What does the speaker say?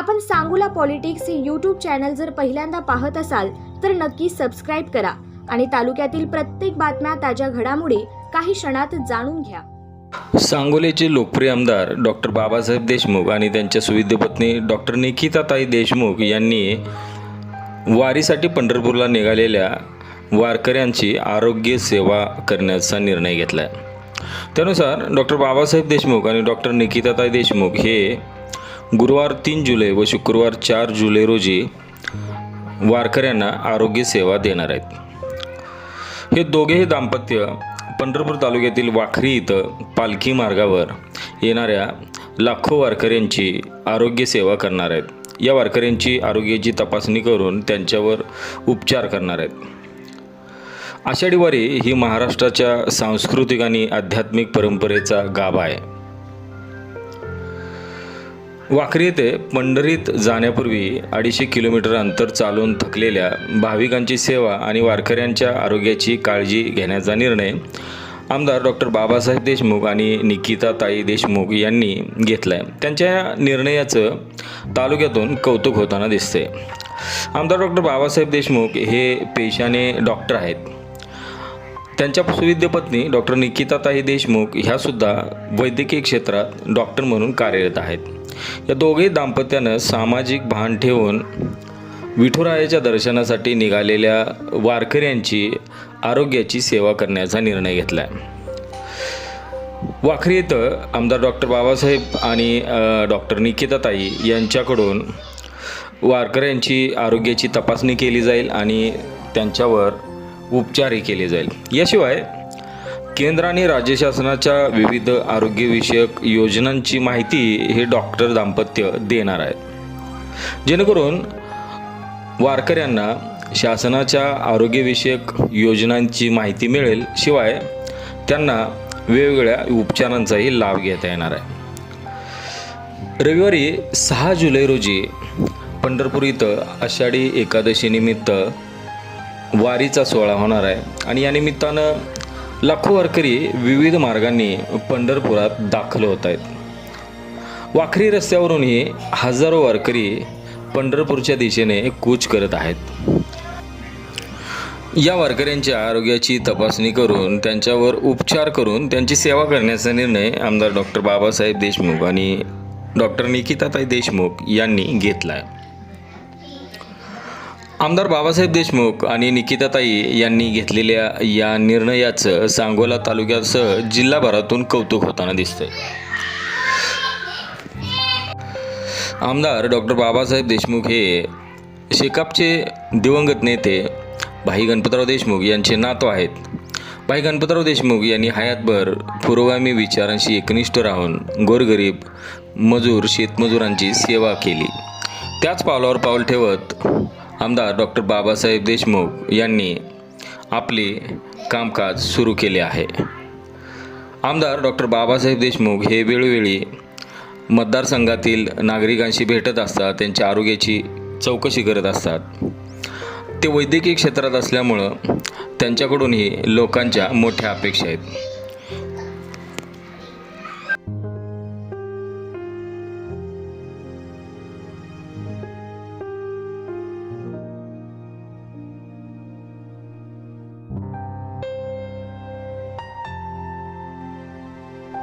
आपण सांगूला पॉलिटिक्स हे YouTube channel जर पहिल्यांदा पाहत असाल तर नक्की सबस्क्राईब करा आणि तालुक्यातील प्रत्येक बातम्या ताज्या घडामोडी काही क्षणात जाणून घ्या. सांगोलेचे लोकप्रिय आमदार डॉक्टर बाबासाहेब देशमुख आणि त्यांच्या सुविद्य पत्नी डॉक्टर निकिताताई देशमुख यांनी वारीसाठी पंढरपूरला निघालेल्या वारकऱ्यांची आरोग्य सेवा करण्याचा निर्णय घेतला आहे त्यानुसार डॉक्टर बाबासाहेब देशमुख आणि डॉक्टर निकिताताई देशमुख हे गुरुवार तीन जुलै व शुक्रवार चार जुलै रोजी वारकऱ्यांना आरोग्य सेवा देणार आहेत. हे दोघेही दाम्पत्य पंढरपूर तालुक्यातील वाखरी इथं पालखी मार्गावर येणाऱ्या लाखो वारकऱ्यांची आरोग्य सेवा करणार आहेत. या वारकऱ्यांची आरोग्याची तपासणी करून त्यांच्यावर उपचार करणार आहेत. आषाढीवारी ही महाराष्ट्राच्या सांस्कृतिक आणि आध्यात्मिक परंपरेचा गाभा आहे. वाखरी येथे पंढरीत जाण्यापूर्वी अडीचशे किलोमीटर अंतर चालून थकलेल्या भाविकांची सेवा आणि वारकऱ्यांच्या आरोग्याची काळजी घेण्याचा निर्णय आमदार डॉक्टर बाबासाहेब देशमुख आणि निकिताताई देशमुख यांनी घेतला आहे त्यांच्या या निर्णयाचं तालुक्यातून कौतुक होताना दिसते आमदार डॉक्टर बाबासाहेब देशमुख हे पेशाने डॉक्टर आहेत. त्यांच्या सुविद्यपत्नी डॉक्टर निकिताताई देशमुख ह्यासुद्धा वैद्यकीय क्षेत्रात डॉक्टर म्हणून कार्यरत आहेत. या दोघेही दाम्पत्यानं सामाजिक भान ठेवून विठुरायाच्या दर्शनासाठी निघालेल्या वारकऱ्यांची आरोग्याची सेवा करण्याचा निर्णय घेतला आहे वाखरी इथं आमदार डॉक्टर बाबासाहेब आणि डॉक्टर निकिताताई यांच्याकडून वारकऱ्यांची आरोग्याची तपासणी केली जाईल आणि त्यांच्यावर उपचारही केले जाईल. याशिवाय केंद्र आणि राज्य शासनाच्या विविध आरोग्यविषयक योजनांची माहिती हे डॉक्टर दाम्पत्य देणार आहेत. जेणेकरून वारकऱ्यांना शासनाच्या आरोग्यविषयक योजनांची माहिती मिळेल शिवाय त्यांना वेगवेगळ्या उपचारांचाही लाभ घेता येणार आहे. रविवारी सहा जुलै रोजी पंढरपूर इथं आषाढी एकादशीनिमित्त वारीचा सोहळा होणार आहे. आणि या निमित्तानं लाखो वारकरी विविध मार्गांनी पंढरपुरात दाखल होत आहेत. वाखरी रस्त्यावरूनही हजारो वारकरी पंढरपूरच्या दिशेने कूच करत आहेत. या वारकऱ्यांच्या आरोग्याची तपासणी करून त्यांच्यावर उपचार करून त्यांची सेवा करण्याचा निर्णय आमदार डॉक्टर बाबासाहेब देशमुख आणि डॉक्टर निकिताताई देशमुख यांनी घेतला आहे आमदार बाबासाहेब देशमुख आणि निकिताताई यांनी घेतलेल्या या निर्णयाचं सांगोला तालुक्यासह जिल्हाभरातून कौतुक होताना दिसतंय. आमदार डॉक्टर बाबासाहेब देशमुख हे शेकापचे दिवंगत नेते. भाई गणपतराव देशमुख यांचे नातू आहेत. भाई गणपतराव देशमुख यांनी हयातभर पुरोगामी विचारांशी एकनिष्ठ राहून गोरगरीब मजूर शेतमजुरांची सेवा केली. त्याच पावलावर पाऊल ठेवत आमदार डॉक्टर बाबासाहेब देशमुख यांनी आपले कामकाज सुरू केले आहे. आमदार डॉक्टर बाबासाहेब देशमुख हे वेळोवेळी मतदारसंघातील नागरिकांशी भेटत असतात त्यांच्या आरोग्याची चौकशी करत असतात. ते वैद्यकीय क्षेत्रात असल्यामुळं त्यांच्याकडूनही लोकांच्या मोठ्या अपेक्षा आहेत.